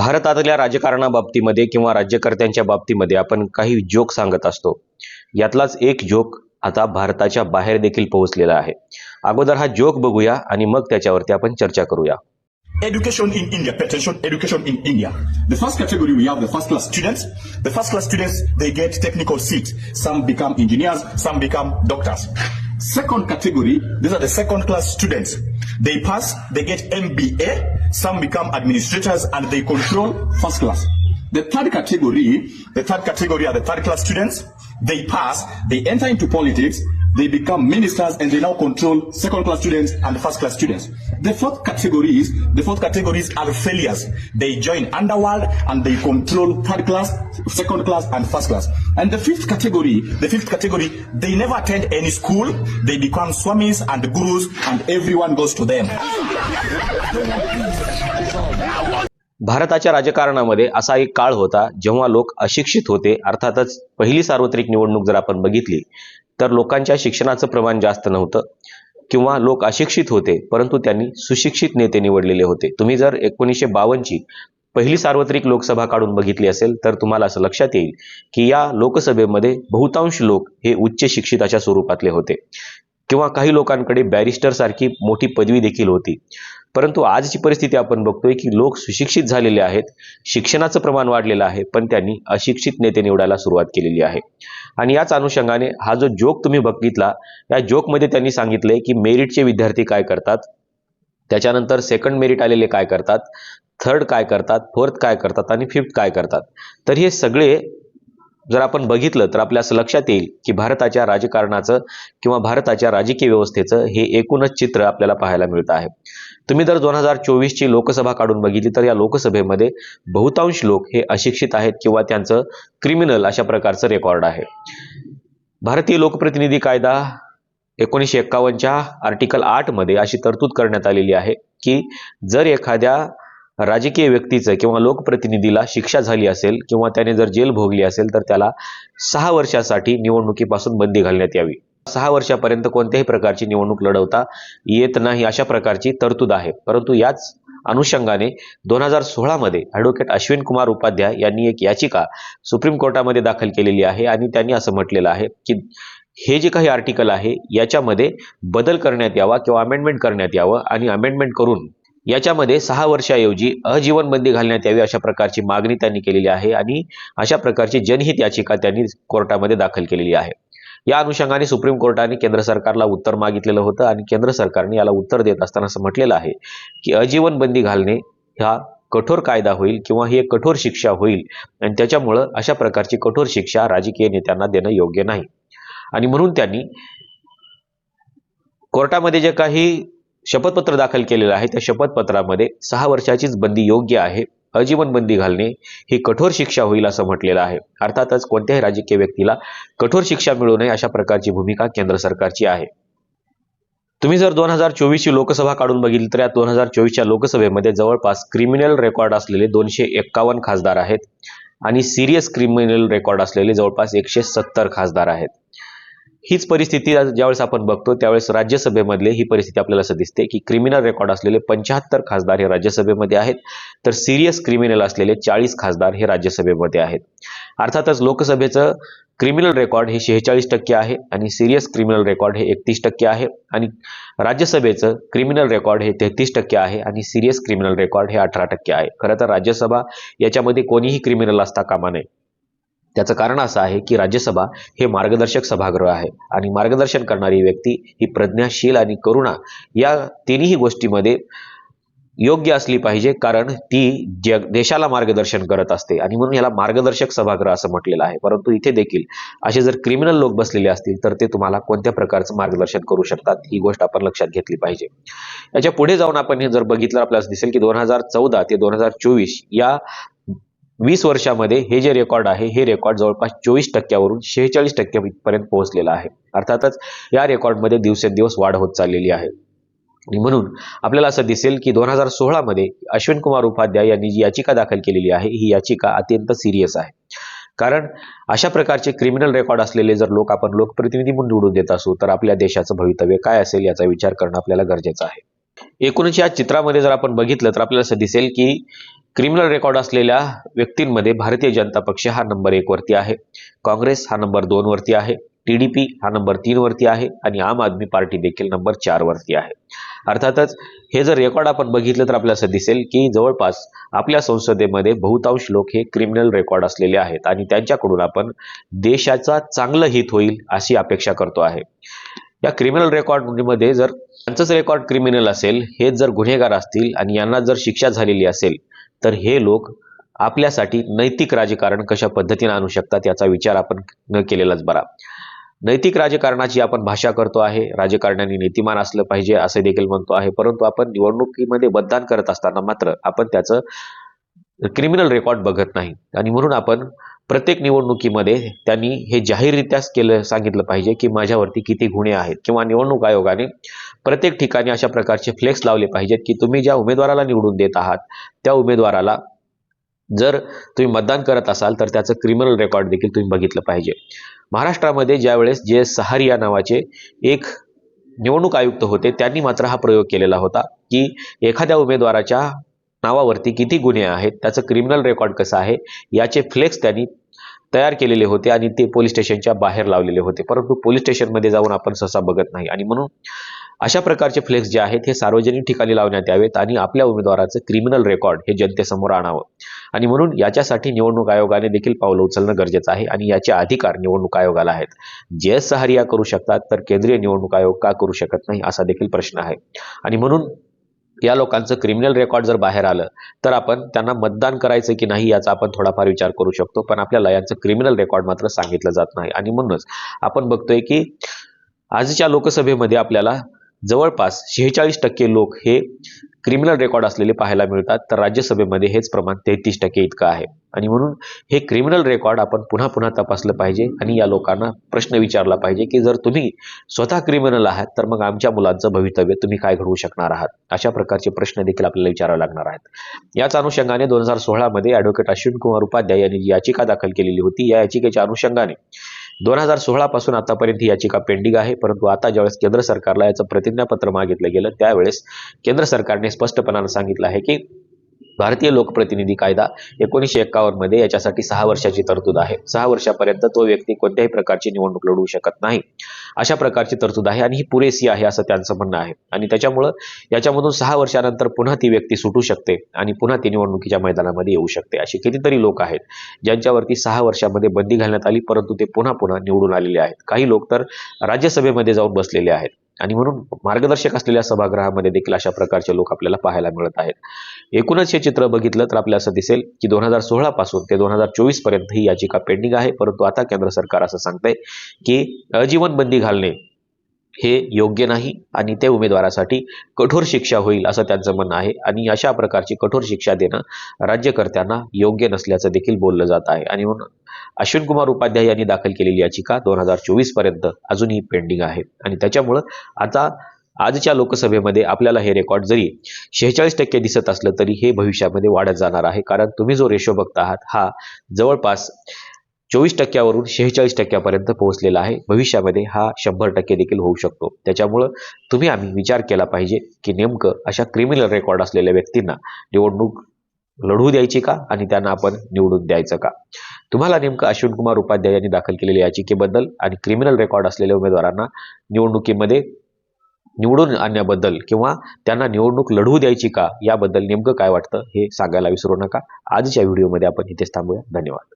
भारतातल्या राजकारणाबाबतीमध्ये किंवा राज्यकर्त्यांच्या बाबतीमध्ये आपण काही जोक सांगत असतो यातलाच एक जोक आता भारताच्या बाहेर देखील पोहोचलेला आहे अगोदर हा जोक बघूया आणि मग त्याच्यावरती आपण चर्चा करूया Education in India, pay attention, education in India. The first category we have the first class students. The first class students, they get technical seats. Some become engineers, some become doctors. Second category, these are the second class students. They pass, they get MBA, some become administrators and they control first class. The third category, the third category are the third class students. They pass, they enter into politics, they become ministers and they now control second class students and first class students. The fourth category is the fourth categories are failures. They join underworld and they control third class, second class and first class. And the fifth category, the fifth category, they never attend any school. They become swamis and gurus and everyone goes to them. भारताच्या राजकारणामध्ये असा एक काळ होता जेव्हा लोक अशिक्षित होते अर्थातच पहिली सार्वत्रिक निवडणूक जर आपण बघितली तर लोकांच्या शिक्षणाचं प्रमाण जास्त नव्हतं. किंवा लोक अशिक्षित होते परंतु त्यांनी सुशिक्षित नेते निवडलेले होते. तुम्ही जर एकोणीसशे बावन्नची पहिली सार्वत्रिक लोकसभा काढून बघितली असेल तर तुम्हाला असं लक्षात येईल की या लोकसभेमध्ये बहुतांश लोक हे उच्च शिक्षिताच्या स्वरूपातले होते. किंवा काही लोकांकडे बॅरिस्टरसारखी मोठी पदवी देखील होती. परंतु आजची परिस्थिती आपण बघतोय की लोक सुशिक्षित झालेले आहेत शिक्षणाचं प्रमाण वाढलेलं आहे पण त्यांनी अशिक्षित नेते निवडायला सुरुवात केलेली आहे. आणि याच अनुषंगाने हा जो जोक तुम्ही बघितला या जोकमध्ये त्यांनी सांगितलंय की मेरिटचे विद्यार्थी काय करतात? त्याच्यानंतर सेकंड मेरिट आलेले काय करतात? थर्ड काय करतात? फोर्थ काय करतात? आणि फिफ्थ काय करतात? तर हे सगळे जर आपण बघितलं तर आपल्या असं लक्षात येईल की भारताच्या राजकारणाचं किंवा भारताच्या राजकीय व्यवस्थेचं हे एकूणच चित्र आपल्याला पाहायला मिळतं आहे. तुम्ही जर दोन हजार चोवीसची लोकसभा काढून बघितली तर या लोकसभेमध्ये बहुतांश लोक हे अशिक्षित आहेत किंवा त्यांचं क्रिमिनल अशा प्रकारचं रेकॉर्ड आहे. भारतीय लोकप्रतिनिधी कायदा एकोणीसशे एक्कावन्नच्या आर्टिकल आठमध्ये अशी तरतूद करण्यात आलेली आहे की जर एखाद्या राजकीय व्यक्तीचं किंवा लोकप्रतिनिधीला शिक्षा झाली असेल किंवा त्याने जर जेल भोगली असेल तर त्याला सहा वर्षासाठी निवडणुकीपासून बंदी घालण्यात यावी. सहा वर्षापर्यंत कोणत्याही प्रकारची निवडणूक लढवता येत नाही अशा प्रकारची तरतूद आहे. परंतु याच अनुषंगाने दोन हजार सोळामध्ये ॲडव्होकेट अश्विन कुमार उपाध्याय यांनी एक याचिका सुप्रीम कोर्टामध्ये दाखल केलेली आहे आणि त्यांनी असं म्हटलेलं आहे की हे जे काही आर्टिकल आहे याच्यामध्ये बदल करण्यात यावा किंवा अमेंडमेंट करण्यात यावं आणि अमेंडमेंट करून याच्यामध्ये सहा वर्षाऐवजी अजीवन बंदी घालण्यात यावी अशा प्रकारची मागणी त्यांनी केलेली आहे आणि अशा प्रकारची जनहित याचिका त्यांनी कोर्टामध्ये दाखल केलेली आहे. या अनुषंगाने सुप्रीम कोर्टाने केंद्र सरकारला उत्तर मागितलेलं होतं आणि केंद्र सरकारने याला उत्तर देत असताना असं म्हटलेलं आहे की अजीवन बंदी घालणे हा कठोर कायदा होईल किंवा ही एक कठोर शिक्षा होईल आणि त्याच्यामुळं अशा प्रकारची कठोर शिक्षा राजकीय नेत्यांना देणं योग्य नाही. आणि म्हणून त्यांनी कोर्टामध्ये जे काही शपथपत्र दाखल केलेलं आहे. त्या शपथपत्रामध्ये सहा वर्षाचीच बंदी योग्य आहे. अजीवन बंदी घालणे ही कठोर शिक्षा होईल असं म्हटलेलं आहे. अर्थातच कोणत्याही राजकीय व्यक्तीला कठोर शिक्षा मिळू नये अशा प्रकारची भूमिका केंद्र सरकारची आहे. तुम्ही जर दोन हजार चोवीसची लोकसभा काढून बघितली तर या दोन हजार चोवीसच्या लोकसभेमध्ये जवळपास क्रिमिनल रेकॉर्ड असलेले दोनशे एक्कावन्न खासदार आहेत आणि सिरियस क्रिमिनल रेकॉर्ड असलेले जवळपास एकशे सत्तर खासदार आहेत. हीच परिस्थिती ज्यावेळेस आपण बघतो त्यावेळेस राज्यसभेमधले ही परिस्थिती आपल्याला असं दिसते की क्रिमिनल रेकॉर्ड असलेले पंच्याहत्तर खासदार हे राज्यसभेमध्ये आहेत तर सिरियस क्रिमिनल असलेले चाळीस खासदार हे राज्यसभेमध्ये आहेत. अर्थातच लोकसभेचं क्रिमिनल रेकॉर्ड हे शेहेचाळीस टक्के आहे आणि सिरियस क्रिमिनल रेकॉर्ड हे एकतीस टक्के आहे आणि राज्यसभेचं क्रिमिनल रेकॉर्ड हे तेहतीस टक्के आहे आणि सिरियस क्रिमिनल रेकॉर्ड हे अठरा टक्के आहे. खरं तर राज्यसभा याच्यामध्ये कोणीही क्रिमिनल असता कामा नये. त्याचं कारण असं आहे की राज्यसभा हे मार्गदर्शक सभागृह आहे आणि मार्गदर्शन करणारी व्यक्ती ही प्रज्ञाशील आणि करुणा या तिन्ही गोष्टीमध्ये योग्य असली पाहिजे कारण ती जग देशाला मार्गदर्शन करत असते आणि म्हणून याला मार्गदर्शक सभागृह असं म्हटलेलं आहे. परंतु इथे देखील असे जर क्रिमिनल लोक बसलेले असतील तर ते तुम्हाला कोणत्या प्रकारचं मार्गदर्शन करू शकतात ही गोष्ट आपण लक्षात घेतली पाहिजे. याच्यापुढे जाऊन आपण हे जर बघितलं आपल्याला दिसेल की दोन हजार चौदा ते दोन हजार चोवीस या वीस वर्षामध्ये हे जे रेकॉर्ड आहे हे रेकॉर्ड जवळपास चोवीस टक्क्यावरून शेहेचाळीस टक्क्यापर्यंत पोहोचलेलं आहे. अर्थातच या रेकॉर्डमध्ये दिवसेंदिवस वाढ होत चाललेली आहे. आणि म्हणून आपल्याला असं दिसेल की दोन हजार सोळामध्ये अश्विन कुमार उपाध्याय यांनी जी याचिका दाखल केलेली आहे ही याचिका अत्यंत सिरियस आहे. कारण अशा प्रकारचे क्रिमिनल रेकॉर्ड असलेले जर लोक आपण लोकप्रतिनिधी म्हणून निवडून देत असू तर आपल्या देशाचं भवितव्य काय असेल याचा विचार करणं आपल्याला गरजेचं आहे. एकूणच या चित्रामध्ये जर आपण बघितलं तर आपल्याला असं दिसेल की क्रिमिनल रेकॉर्ड असलेल्या व्यक्तींमध्ये भारतीय जनता पक्ष हा नंबर एक वरती आहे. काँग्रेस हा नंबर दोन वरती आहे. टीडीपी हा नंबर तीन वरती आहे आणि आम आदमी पार्टी देखील नंबर चार वरती आहे. अर्थातच हे जर रेकॉर्ड आपण बघितलं तर आपल्याला असं दिसेल की जवळपास आपल्या संसदेमध्ये बहुतांश लोक हे क्रिमिनल रेकॉर्ड असलेले आहेत आणि त्यांच्याकडून आपण देशाचा चांगलं हित होईल अशी अपेक्षा करतो आहे. या क्रिमिनल रेकॉर्डमध्ये जर त्यांचंच रेकॉर्ड क्रिमिनल असेल हेच जर गुन्हेगार असतील आणि यांना जर शिक्षा झालेली असेल तर हे लोक आपल्यासाठी नैतिक राजकारण कशा पद्धतीने आणू शकतात याचा विचार आपण न केलेलाच बरा. नैतिक राजकारणाची आपण भाषा करतो आहे राजकारण्यांनी नीतिमान असलं पाहिजे असे देखील म्हणतो आहे परंतु आपण निवडणुकीमध्ये मतदान करत असताना मात्र आपण त्याचं क्रिमिनल रेकॉर्ड बघत नाही. आणि म्हणून आपण प्रत्येक निवडणुकीमध्ये त्यांनी हे जाहीररित्याच केलं सांगितलं पाहिजे की माझ्यावरती किती गुन्हे आहेत किंवा निवडणूक आयोगाने प्रत्येक ठिकाणी अशा प्रकारचे फ्लेक्स लावले पाहिजेत की तुम्ही ज्या उमेदवाराला निवडून देत आहात त्या उमेदवाराला जर तुम्ही मतदान करत असाल तर त्याचं क्रिमिनल रेकॉर्ड देखील तुम्ही बघितलं पाहिजे. महाराष्ट्रामध्ये ज्यावेळेस जे एस सहारिया नावाचे एक निवडणूक आयुक्त होते त्यांनी मात्र हा प्रयोग केलेला होता की एखाद्या उमेदवाराच्या नावावरती किती गुन्हे आहेत त्याचं क्रिमिनल रेकॉर्ड कसं आहे याचे फ्लेक्स त्यांनी तयार केलेले होते आणि ते पोलीस स्टेशनच्या बाहेर लावलेले होते. परंतु पोलीस स्टेशनमध्ये जाऊन आपण सहसा बघत नाही. आणि म्हणून अशा प्रकारचे फ्लेक्स जे आहेत हे सार्वजनिक ठिकाणी लावण्यात यावेत आणि आपल्या उमेदवाराचं क्रिमिनल रेकॉर्ड हे जनतेसमोर आणावं. आणि म्हणून याच्यासाठी निवडणूक आयोगाने देखील पावलं उचलणं गरजेचं आहे आणि याचे अधिकार निवडणूक आयोगाला आहेत. जे एस सहारिया करू शकतात तर केंद्रीय निवडणूक आयोग का करू शकत नाही असा देखील प्रश्न आहे. आणि म्हणून या लोकांचं क्रिमिनल रेकॉर्ड जर बाहेर आलं तर आपण त्यांना मतदान करायचं की नाही याचा आपण थोडाफार विचार करू शकतो पण आपल्याला यांचं क्रिमिनल रेकॉर्ड मात्र सांगितलं जात नाही. आणि म्हणूनच आपण बघतोय की आजच्या लोकसभेमध्ये आपल्याला जवळपास शेहेचाळीस टक्के लोक हे क्रिमिनल रेकॉर्ड असलेले पाहायला मिळतात. तर राज्यसभेमध्ये हेच प्रमाण तेहतीस टक्के इतकं आहे. आणि म्हणून हे क्रिमिनल रेकॉर्ड आपण पुन्हा पुन्हा तपासलं पाहिजे आणि या लोकांना प्रश्न विचारला पाहिजे की जर तुम्ही स्वतः क्रिमिनल आहात तर मग आमच्या मुलांचं भवितव्य तुम्ही काय घडवू शकणार आहात? अशा प्रकारचे प्रश्न देखील आपल्याला विचारावे लागणार आहेत. याच अनुषंगाने दोन हजार सोळामध्ये ॲडव्होकेट अश्विन कुमार उपाध्याय यांनी जी याचिका दाखल केलेली होती या याचिकेच्या अनुषंगाने दोन हजार सोळापासून आतापर्यंत ही याचिका पेंडिंग आहे परंतु आता ज्यावेळेस केंद्र सरकारला याचं प्रतिज्ञापत्र मागितलं गेलं त्यावेळेस केंद्र सरकारने स्पष्टपणानं सांगितलं आहे की भारतीय लोकप्रतिनिधी कायदा एकोणीसशे मध्ये याच्यासाठी सहा वर्षाची तरतूद आहे. सहा वर्षापर्यंत तो व्यक्ती कोणत्याही प्रकारची निवडणूक लढवू शकत नाही. अशा प्रकारची तरतूद आहे आणि ही पुरेसी आहे असं त्यांचं म्हणणं आहे. आणि त्याच्यामुळं याच्यामधून सहा वर्षानंतर पुन्हा ती व्यक्ती सुटू शकते आणि पुन्हा ती निवडणुकीच्या मैदानामध्ये येऊ शकते असे कितीतरी लोक आहेत ज्यांच्यावरती सहा वर्षामध्ये बंदी घालण्यात आली परंतु ते पुन्हा पुन्हा निवडून आलेले आहेत. काही लोक तर राज्यसभेमध्ये जाऊन बसलेले आहेत. आणि म्हणून मार्गदर्शक असलेल्या सभागृहामध्ये देखील अशा प्रकारचे लोक आपल्याला पाहायला मिळत आहेत. एकूणच हे चित्र बघितलं तर आपल्याला असं दिसेल की दोन हजार सोळा पासून ते दोन हजार चोवीसपर्यंत ही याचिका पेंडिंग आहे. परंतु आता केंद्र सरकार असं सांगतंय की अजीवन बंदी घालणे हे योग्य नाही आणि त्या उमेदवारासाठी कठोर शिक्षा होईल असं त्यांचं म्हणणं आहे. आणि अशा प्रकारची कठोर शिक्षा देणं राज्यकर्त्यांना योग्य नसल्याचं देखील बोललं जात आहे. आणि म्हणून अश्विन कुमार उपाध्याय यांनी दाखल केलेली याचिका दोन हजार चोवीसपर्यंत अजूनही पेंडिंग आहे. आणि त्याच्यामुळं आता आजच्या लोकसभेमध्ये आपल्याला हे रेकॉर्ड जरी शेहेचाळीस टक्के दिसत असलं तरी हे भविष्यामध्ये वाढत जाणार आहे. कारण तुम्ही जो रेशो बघता आहात हा जवळपास चोवीस टक्क्यावरून शेहेचाळीस टक्क्यापर्यंत पोहोचलेला आहे. भविष्यामध्ये हा शंभर टक्के देखील होऊ शकतो. त्याच्यामुळं तुम्ही आम्ही विचार केला पाहिजे की नेमकं अशा क्रिमिनल रेकॉर्ड असलेल्या व्यक्तींना निवडणूक लढवू द्यायची का आणि त्यांना आपण निवडून द्यायचं का? तुम्हाला नेमकं अश्विन कुमार उपाध्याय यांनी दाखल केलेल्या याचिकेबद्दल आणि क्रिमिनल रेकॉर्ड असलेल्या उमेदवारांना निवडणुकीमध्ये निवडून आणण्याबद्दल किंवा त्यांना निवडणूक लढवू द्यायची का याबद्दल नेमकं काय वाटतं हे सांगायला विसरू नका. आजच्या व्हिडिओमध्ये आपण इथेच थांबूया. धन्यवाद.